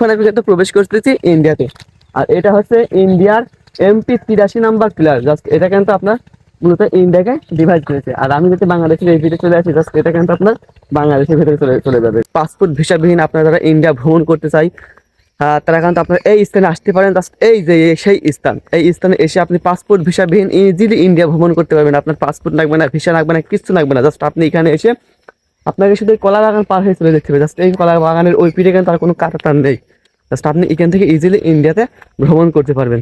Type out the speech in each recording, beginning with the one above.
এখন আমি কিন্তু প্রবেশ করতেছি ইন্ডিয়াতে। আর এটা হচ্ছে ইন্ডিয়ার এমপি তিরাশি নাম্বার প্লেয়ার জাস্ট এটা কিন্তু আপনার মূলত ইন্ডিয়াকে ডিভাইড করেছে। আর আমি যদি বাংলাদেশের এই ভিতরে চলে আসি জাস্ট এটা কিন্তু আপনার বাংলাদেশের ভিতরে চলে চলে যাবে। পাসপোর্ট ভিসাবিহীন আপনারা যারা ইন্ডিয়া ভ্রমণ করতে চাই তারা কিন্তু আপনার এই স্থানে আসতে পারেন। জাস্ট এই যে, সেই স্থান, এই স্থানে এসে আপনি পাসপোর্ট ভিসাবিহীন ইজিলি ইন্ডিয়া ভ্রমণ করতে পারবেন। আপনার পাসপোর্ট লাগবে না ভিসা লাগবে না, কিছু লাগবে না। জাস্ট আপনি এখানে এসে আপনাকে শুধু কলা বাগান পার হয়ে চলে যেতে হবে। জাস্ট এই কলা বাগানের ওই পিঠে কিন্তু তার কোনো কাটাতান নেই। জাস্ট আপনি এখান থেকে ইজিলি ইন্ডিয়াতে ভ্রমণ করতে পারবেন।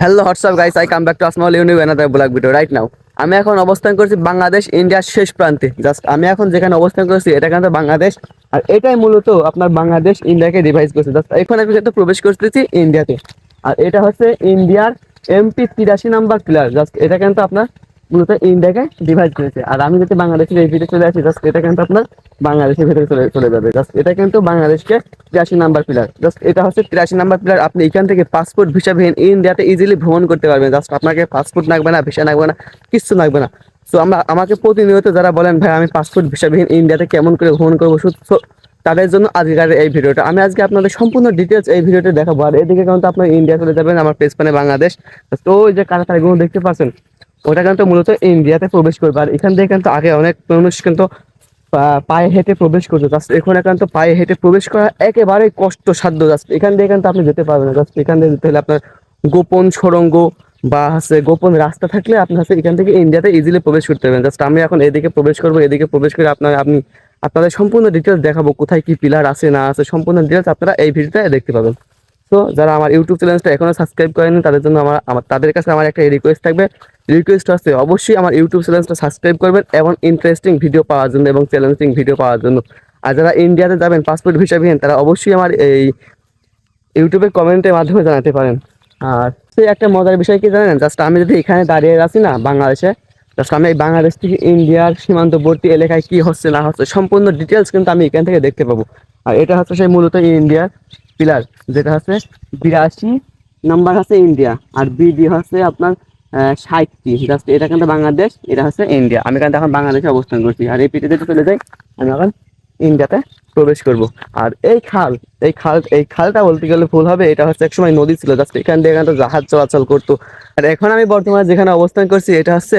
Hello WhatsApp guys I come back to আসমাল univ another blog video right now আমি এখন অবস্থান করছি বাংলাদেশ ইন্ডিয়ার শেষ প্রান্তে। জাস্ট আমি এখন যেখানে অবস্থান করছি, এটা কিন্তু বাংলাদেশ। আর এটাই মূলত আপনার বাংলাদেশ ইন্ডিয়াকে ডিভাইস করছে। জাস্ট এখন আমি কিন্তু প্রবেশ করতেছি ইন্ডিয়াতে আর এটা হচ্ছে ইন্ডিয়ার এমপি তিরাশি নাম্বার প্লেয়ার জাস্ট এটা কিন্তু আপনার মূলত ইন্ডিয়াকে ডিভাইড করেছে আর আমি যদি বাংলাদেশের এই ভিতরে চলে আসি জাস্ট এটা কিন্তু আপনার বাংলাদেশের ভিতরে চলে চলে যাবে। জাস্ট এটা কিন্তু বাংলাদেশকে তিরাশি নাম্বার প্লেয়ার জাস্ট এটা হচ্ছে তিরাশি নাম্বার প্লেয়ার আপনি এখান থেকে পাসপোর্ট ভিসাবিহীন ইন্ডিয়াতে ইজিলি ভ্রমণ করতে পারবেন। জাস্ট আপনাকে পাসপোর্ট লাগবে না ভিসা লাগবে না কিচ্ছু লাগবে না। সো আমরা আমাকে প্রতিনিয়ত যারা বলেন, ভাই, আমি পাসপোর্ট ভিসাবিহীন ইন্ডিয়াতে কেমন করে ভ্রমণ করব? তাদের জন্য আজকের এই ভিডিওটা আমি আজকে আপনাদের সম্পূর্ণ ডিটেলস এই ভিডিওতে দেখাবো। আর এদিকে কিন্তু আপনার ইন্ডিয়া চলে যাবেন, আমার পেজ পানে বাংলাদেশ। তো ওই যে কারাতারিগুলো দেখতে পাচ্ছেন ওটা কিন্তু মূলত ইন্ডিয়াতে প্রবেশ করবে। আর এখান থেকে কিন্তু আগে অনেক মানুষ কিন্তু পায়ে হেঁটে প্রবেশ করতো। জাস্ট এখানে কিন্তু পায়ে হেঁটে প্রবেশ করা একেবারে কষ্টসাধ্য। জাস্ট এখান দিয়ে কিন্তু আপনি যেতে পারবেন না। জাস্ট এখান দিয়ে যেতে হলে আপনার গোপন সুড়ঙ্গ বা হচ্ছে গোপন রাস্তা থাকলে আপনি হচ্ছে এখান থেকে ইন্ডিয়াতে ইজিলি প্রবেশ করতে পারবেন। জাস্ট আমি এখন এদিকে প্রবেশ করব, এদিকে প্রবেশ করে আপনার আপনি আপনাদের সম্পূর্ণ ডিটেলস দেখাবো কোথায় কি পিলার আছে, না আছে। সম্পূর্ণ ডিটেলস আপনারা এই ভিডিওতে দেখতে পাবেন। তো যারা আমার ইউটিউব চ্যানেলটা এখনও সাবস্ক্রাইব করেনি তাদের জন্য আমার আমার, তাদের কাছে আমার একটা রিকোয়েস্ট থাকবে। রিকোয়েস্ট আছে অবশ্যই আমার ইউটিউব চ্যানেলটা সাবস্ক্রাইব করবেন এবং ইন্টারেস্টিং ভিডিও পাওয়ার জন্য এবং চ্যালেঞ্জিং ভিডিও পাওয়ার জন্য। আর যারা ইন্ডিয়াতে যাবেন পাসপোর্ট ভিসা ভিসাবিহীন তারা অবশ্যই আমার এই ইউটিউবে কমেন্টের মাধ্যমে জানাতে পারেন। আর সেই একটা মজার বিষয় কি জানেন? জাস্ট আমি যদি এখানে দাঁড়িয়ে আছি না, বাংলাদেশে জাস্ট আমি এই বাংলাদেশ থেকে ইন্ডিয়ার সীমান্তবর্তী এলাকায় কি হচ্ছে না হচ্ছে, সম্পূর্ণ ডিটেলস কিন্তু আমি এখান থেকে দেখতে পাবো। আর এটা হচ্ছে সেই মূলত ইন্ডিয়ার পিলার যেটা হচ্ছে বিরাশি নাম্বার হচ্ছে ইন্ডিয়া আর বিডি হচ্ছে আপনার ষাটটি। জাস্ট এটা কিন্তু বাংলাদেশ, এটা হচ্ছে ইন্ডিয়া আমি কিন্তু এখন বাংলাদেশে অবস্থান করছি। আর এই পিঠে চলে যাই, আমি এখন ইন্ডিয়াতে প্রবেশ করব। আর এই খাল এই খাল, এই খালটা বলতে গেলে ভুল হবে। এটা হচ্ছে একসময় নদী ছিল। জাস্ট এখান দিয়ে এখানে জাহাজ চলাচল করতো। আর এখন আমি বর্তমানে যেখানে অবস্থান করছি, এটা হচ্ছে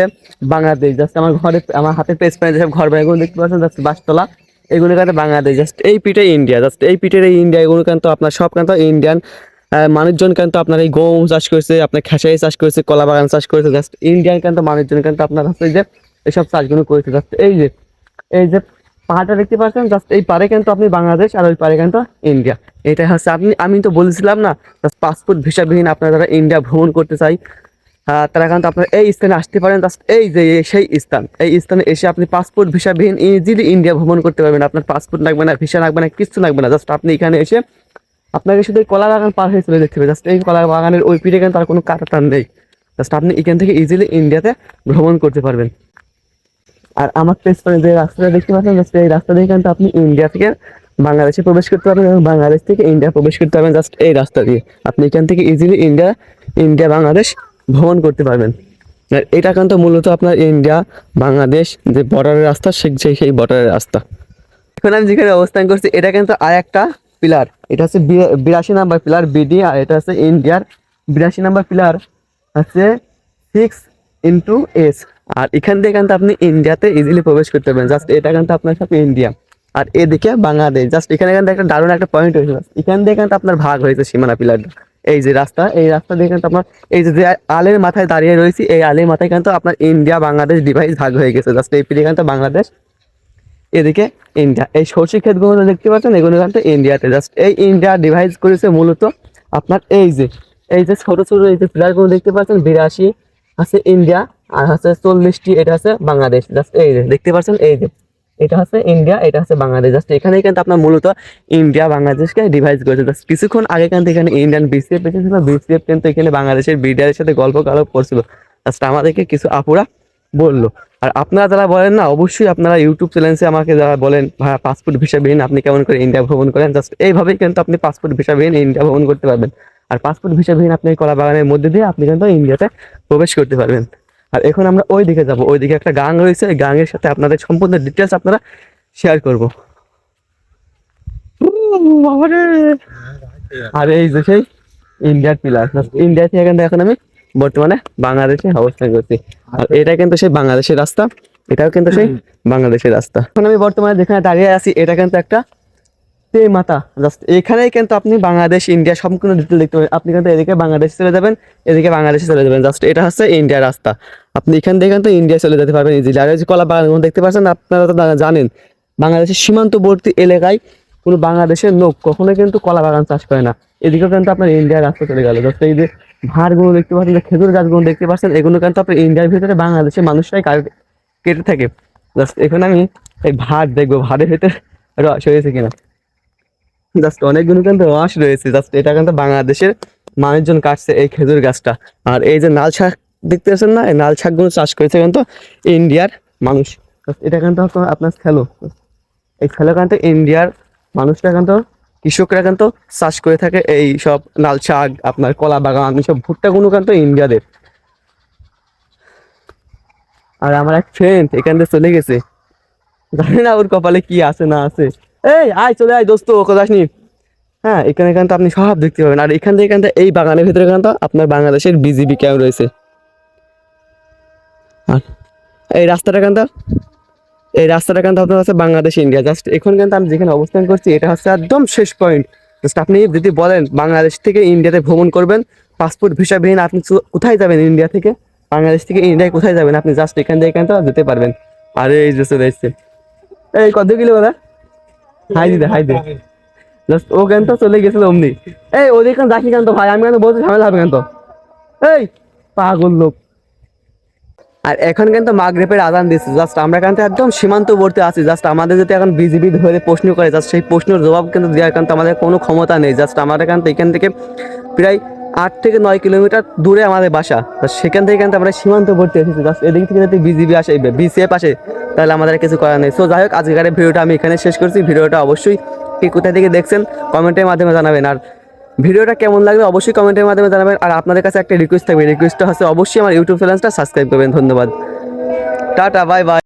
বাংলাদেশ। জাস্ট আমার ঘরে, আমার হাতের পায়ে যেসব ঘর বাড়িগুলো দেখতে পাচ্ছেন জাস্ট বাসতলা। এগুলো কিন্তু বাংলাদেশ জাস্ট এই পিঠে ইন্ডিয়া জাস্ট এই পিঠের এই ইন্ডিয়া এগুলো কিন্তু আপনার সব কিন্তু ইন্ডিয়ান মানুষজন কিন্তু আপনার এই গম চাষ করেছে, আপনার খেসারি চাষ করেছে, কলা বাগান চাষ করেছে জাস্ট ইন্ডিয়ান কিন্তু মানুষজন কিন্তু আপনার হচ্ছে যে এইসব চাষগুলো করেছে জাস্ট এই যে এই যে পাহাড়টা দেখতে পাচ্ছেন জাস্ট এই পারে কিন্তু আপনি বাংলাদেশ আর ওই পারে কিন্তু ইন্ডিয়া এটাই হচ্ছে আপনি, আমি তো বলেছিলাম না জাস্ট পাসপোর্ট ভিসাবিহীন আপনারা যারা ইন্ডিয়া ভ্রমণ করতে চাই তারা কিন্তু আপনার এই স্থানে আসতে পারেন। এই যে সেই স্থান। এই স্থানে এসে আপনি পাসপোর্ট ভিসাবিহীন ইজিলি ইন্ডিয়া ভ্রমণ করতে পারবেন। আপনার পাসপোর্ট লাগবে না ভিসা লাগবে না, কিছু লাগবে না। জাস্ট আপনি এখানে এসে আপনাকে শুধু কলা বাগান পার হয়ে চলে যেতে হবে। জাস্ট এই কলা বাগানের ওই পিঠে কিন্তু তার কোনো কাটাতান নেই। জাস্ট আপনি এখান থেকে ইজিলি ইন্ডিয়াতে ভ্রমণ করতে পারবেন। আর আমার পেছনে যে রাস্তাটা দেখতে পাচ্ছেন জাস্ট এই রাস্তা দিয়ে কিন্তু আপনি ইন্ডিয়া থেকে বাংলাদেশে প্রবেশ করতে পারবেন এবং বাংলাদেশ থেকে ইন্ডিয়া প্রবেশ করতে পারবেন। জাস্ট এই রাস্তা দিয়ে। আপনি এখান থেকে ইজিলি ইন্ডিয়া ইন্ডিয়া বাংলাদেশ ভ্রমণ করতে পারবেন। আর এটা কিন্তু মূলত আপনার ইন্ডিয়া, বাংলাদেশ, যে বর্ডারের রাস্তা, সেই সেই বর্ডারের রাস্তা। এখন আমি যেখানে অবস্থান করছি, এটা কিন্তু আর একটা পিলার এটা হচ্ছে বিরাশি নাম্বার পিলার বিডি আর এটা হচ্ছে ইন্ডিয়ার বিরাশি নাম্বার পিলার হচ্ছে সিক্স ইন্টু এস আর এখান থেকে কিন্তু আপনি ইন্ডিয়াতে ইজিলি প্রবেশ করতে পারবেন। জাস্ট এটা কিন্তু আপনার সাথে ইন্ডিয়া আর এদিকে বাংলাদেশ। জাস্ট এখানে কিন্তু একটা দারুণ একটা পয়েন্ট হয়েছে এখান থেকে কিন্তু আপনার ভাগ হয়েছে সীমানা পিলারটা এই যে রাস্তা, এই রাস্তা দিয়ে কিন্তু আপনার, এই যে আলের মাথায় দাঁড়িয়ে রয়েছি, এই আলের মাথায় কিন্তু আপনার ইন্ডিয়া বাংলাদেশ ডিভাইস ভাগ হয়ে গেছে। জাস্ট এই পিঠে কিন্তু বাংলাদেশ, এদিকে ইন্ডিয়া। এই সর্ষে ক্ষেতগুলো দেখতে পাচ্ছেন, এগুলো কিন্তু ইন্ডিয়াতে। জাস্ট এই ইন্ডিয়া ডিভাইস করেছে মূলত আপনার এই যে এই যে ছোট ছোট এই যে প্লেয়ারগুলো দেখতে পাচ্ছেন, বিরাশি আছে ইন্ডিয়া, আর হচ্ছে চল্লিশটি, এটা আছে বাংলাদেশ। জাস্ট এই যে, দেখতে পাচ্ছেন, এই যে। এটা হচ্ছে ইন্ডিয়া এটা হচ্ছে বাংলাদেশ জাস্ট এখানে কিন্তু আপনার মূলত ইন্ডিয়া বাংলাদেশকে ডিভাইস করেছে। জাস্ট কিছুক্ষণ আগে কিন্তু এখানে ইন্ডিয়ান বিসিএফ এসেছিল বিসিএফ কিন্তু এখানে বাংলাদেশের বিডিআর সাথে গল্প গল্প করছিল। জাস্ট আমাদেরকে কিছু আপুরা বলল। আর আপনারা যারা বলেন না, অবশ্যই আপনারা ইউটিউব চ্যানেলে আমাকে যারা বলেন, ভাই পাসপোর্ট ভিসাবিহীন আপনি কেমন করে ইন্ডিয়া ভ্রমণ করেন? জাস্ট এইভাবেই কিন্তু আপনি পাসপোর্ট ভিসাবিহীন ইন্ডিয়া ভ্রমণ করতে পারবেন। আর পাসপোর্ট ভিসাবিহীন আপনি কলা বাগানের মধ্যে দিয়ে আপনি কিন্তু ইন্ডিয়াতে প্রবেশ করতে পারবেন। আর এখন আমরা ওই দিকে যাব। ওই দিকে একটা গাং রয়েছে। ওই গাঙের সাথে আপনাদের সম্পূর্ণ ডিটেলস আপনারা শেয়ার করব। আর এই যে সেই ইন্ডিয়ার পিলার ইন্ডিয়া থেকে কিন্তু এখন আমি বর্তমানে বাংলাদেশে অবস্থান করছি। আর এটা কিন্তু সেই বাংলাদেশের রাস্তা। এটাও কিন্তু সেই বাংলাদেশের রাস্তা। এখন আমি বর্তমানে যেখানে দাঁড়িয়ে আছি এটা কিন্তু একটা তে মাতা জাস্ট এখানেই কিন্তু আপনি বাংলাদেশ, ইন্ডিয়া সম্পূর্ণ ডিটেল দেখতে পাবেন। আপনি কিন্তু এদিকে বাংলাদেশ চলে যাবেন, এদিকে বাংলাদেশে চলে যাবেন। জাস্ট এটা হচ্ছে ইন্ডিয়ার রাস্তা। আপনি এখান থেকে কিন্তু ইন্ডিয়া চলে যেতে পারবেন ইজিলি আর যে কলা বাগান দেখতে পাচ্ছেন, আপনারা তো জানেন বাংলাদেশের সীমান্তবর্তী এলাকায় কোনো বাংলাদেশের লোক কখনো কিন্তু কলা বাগান চাষ করে না। এদিকেও কিন্তু আপনার ইন্ডিয়ার রাস্তা চলে গেল। জাস্ট এই যে ভাড়গুলো দেখতে পাচ্ছেন খেজুর গাছগুলো দেখতে পাচ্ছেন, এগুলো কিন্তু আপনার ইন্ডিয়ার ভিতরে বাংলাদেশের মানুষরাই কাট- থাকে। জাস্ট এখানে আমি এই ভাত দেখব। ভাতের ভিতরে রস হয়েছে কিনা। জাস্ট অনেকগুলো কিন্তু রস রয়েছে। জাস্ট এটা কিন্তু বাংলাদেশের মানুষজন কাটছে এই খেজুর গাছটা। আর এই যে নাল শাক দেখতে পাচ্ছেন না? এই নাল শাকগুলো চাষ করেছে কিন্তু ইন্ডিয়ার মানুষ। এটা কিন্তু আপনার- খেলো এই খেলো কিন্তু ইন্ডিয়ার মানুষরা কিন্তু, কৃষকরা কিন্তু চাষ করে থাকে এই সব লাল শাক, আপনার কলা বাগান এইসব ভুট্টাগুলো কিন্তু ইন্ডিয়াদের। আর আমার এক ফ্রেন্ড এখান থেকে চলে গেছে। জানি না ওর কপালে কি আছে না আছে। এই, আয়, চলে আয় দোস্ত, ওকে যাসনি। হ্যাঁ এখানে কিন্তু আপনি সব দেখতে পাবেন। আর এখান থেকে কিন্তু এই বাগানের ভিতরে কিন্তু আপনার বাংলাদেশের বিজিবি ক্যাম্প রয়েছে। আর এই রাস্তাটা কিন্তু, এই রাস্তাটা কিন্তু আপনার হচ্ছে বাংলাদেশ, ইন্ডিয়া। জাস্ট এখন কিন্তু আমি যেখানে অবস্থান করছি, এটা হচ্ছে একদম শেষ পয়েন্ট জাস্ট আপনি যদি বলেন বাংলাদেশ থেকে ইন্ডিয়াতে ভ্রমণ করবেন পাসপোর্ট ভিসাবিহীন আপনি কোথায় যাবেন ইন্ডিয়া থেকে? বাংলাদেশ থেকে ইন্ডিয়ায় কোথায় যাবেন? আপনি জাস্ট এখান থেকে এখান যেতে পারবেন। আর, এই যে চলে এই, কত কিলো বলা হাই হাই জাস্ট ও কেন তো চলে গেছিল অমনি। এই ওদের যাসনি কেন তো ভাই? আমি কেন বলছি ঝামেলা হবে কেন তো? এই, পাগল লোক। আর এখন কিন্তু মাগরেপের আদান দিচ্ছে? জাস্ট আমরা কিন্তু একদম সীমান্তবর্তী আছি? জাস্ট আমাদের যদি এখন বিজিবি ধরে প্রশ্ন করে জাস্ট সেই প্রশ্নের জবাব কিন্তু দেওয়ার কিন্তু আমাদের কোনো ক্ষমতা নেই। জাস্ট আমাদের কিন্তু এখান থেকে প্রায় আট থেকে নয় কিলোমিটার দূরে আমাদের বাসা। সেখান থেকে কিন্তু আমরা সীমান্তবর্তী এসেছি জাস্ট এদিক থেকে যদি বিজিবি আসে বিসিএফ আসে তাহলে আমাদের কিছু করার নেই। সো যাই হোক, আজকের ভিডিওটা আমি এখানে শেষ করছি। ভিডিওটা অবশ্যই কি কোথায় থেকে দেখছেন, কমেন্টের মাধ্যমে জানাবেন। আর ভিডিওটা কেমন লাগবে অবশ্যই কমেন্টের মাধ্যমে জানাবেন। আর আপনাদের কাছে একটা রিকোয়েস্ট থাকবে। রিকোয়েস্টটা হচ্ছে অবশ্যই আমার ইউটিউব চ্যানেলটা সাবস্ক্রাইব করবেন। ধন্যবাদ। Tata bye bye